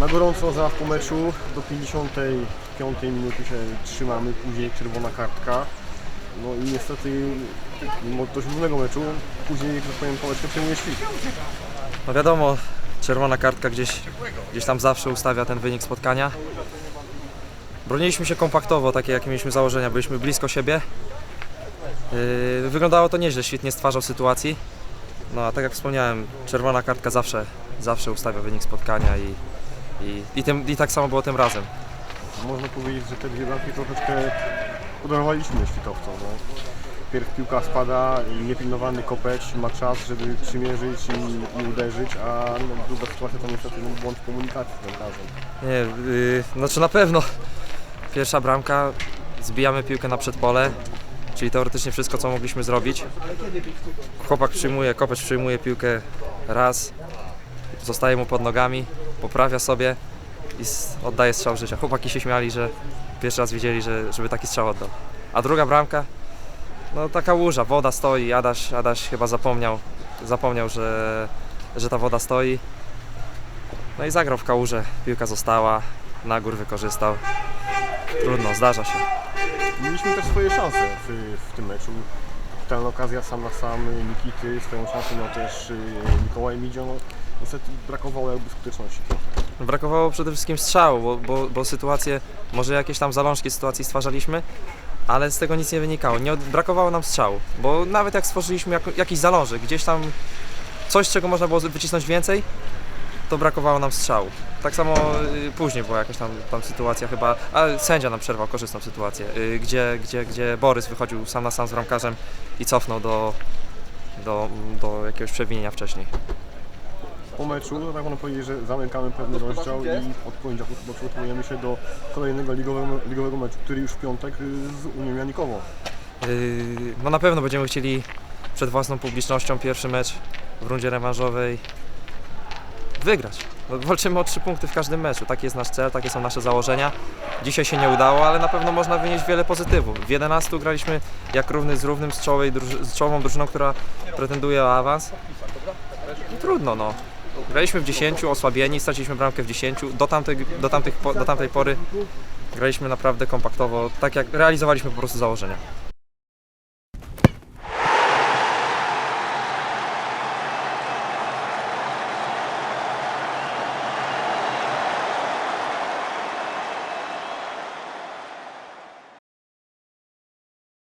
Na gorąco zaraz po meczu do 55 minuty się trzymamy, później czerwona kartka. No i niestety mimo dość równego meczu, później, tak powiem, pałeczkę przejmuje świt. No wiadomo, czerwona kartka gdzieś, gdzieś tam zawsze ustawia ten wynik spotkania. Broniliśmy się kompaktowo, takie jakie mieliśmy założenia, byliśmy blisko siebie. Yy, wyglądało to nieźle, świt nie stwarzał sytuacji. No a tak jak wspomniałem, czerwona kartka zawsze, zawsze ustawia wynik spotkania i, i, i, tym, i tak samo było tym razem. Można powiedzieć, że te dwie bramki troszeczkę udarowaliśmy świtowcom. No. Pierw piłka spada niepilnowany kopeć ma czas, żeby przymierzyć i, i uderzyć, a no, druga sytuacja to niestety no, błąd w komunikacji z bramkarzem. Nie, yy, znaczy na pewno. Pierwsza bramka, zbijamy piłkę na przedpole, czyli teoretycznie wszystko, co mogliśmy zrobić. Chłopak przyjmuje, kopeć przyjmuje piłkę raz, zostaje mu pod nogami, poprawia sobie i oddaje strzał życia. Chłopaki się śmiali, że pierwszy raz widzieli, że, żeby taki strzał oddał. A druga bramka, no taka łuża, woda stoi, Adaś, Adaś chyba zapomniał, zapomniał, że, że ta woda stoi. No i zagrał w kałużę, piłka została, Nagór wykorzystał. Trudno, zdarza się. Mieliśmy też swoje szanse w, w tym meczu. Ta okazja sam na sam Nikity, swoją szansę miał też y, Mikołaj Midzio. Niestety brakowało jakby skuteczności. Brakowało przede wszystkim strzału, bo, bo, bo sytuacje, może jakieś tam zalążki sytuacji stwarzaliśmy, ale z tego nic nie wynikało. Nie, od- brakowało nam strzału, bo nawet jak stworzyliśmy jak, jakiś zalążek, gdzieś tam coś, czego można było wycisnąć więcej, to brakowało nam strzału. Tak samo y, później była jakaś tam, tam sytuacja chyba, ale sędzia nam przerwał korzystną sytuację, y, gdzie, gdzie, gdzie Borys wychodził sam na sam z bramkarzem i cofnął do, do, do jakiegoś przewinienia wcześniej. Po meczu, no tak można powiedzieć, że zamykamy pewny rozdział i od poniedziałku chyba przygotowujemy się do kolejnego ligowego, ligowego meczu, który już w piątek y, z Unią Janikową. Yy, No na pewno będziemy chcieli przed własną publicznością pierwszy mecz w rundzie rewanżowej wygrać. No, walczymy o trzy punkty w każdym meczu. Taki jest nasz cel, takie są nasze założenia. Dzisiaj się nie udało, ale na pewno można wynieść wiele pozytywów. W 11 graliśmy jak równy z równym z, czołowej, druży- z czołową drużyną, która pretenduje o awans. I trudno no. Graliśmy w 10, osłabieni, straciliśmy bramkę w 10. Do, tamtej, do, tamtych, do tamtej pory graliśmy naprawdę kompaktowo, tak jak realizowaliśmy po prostu założenia.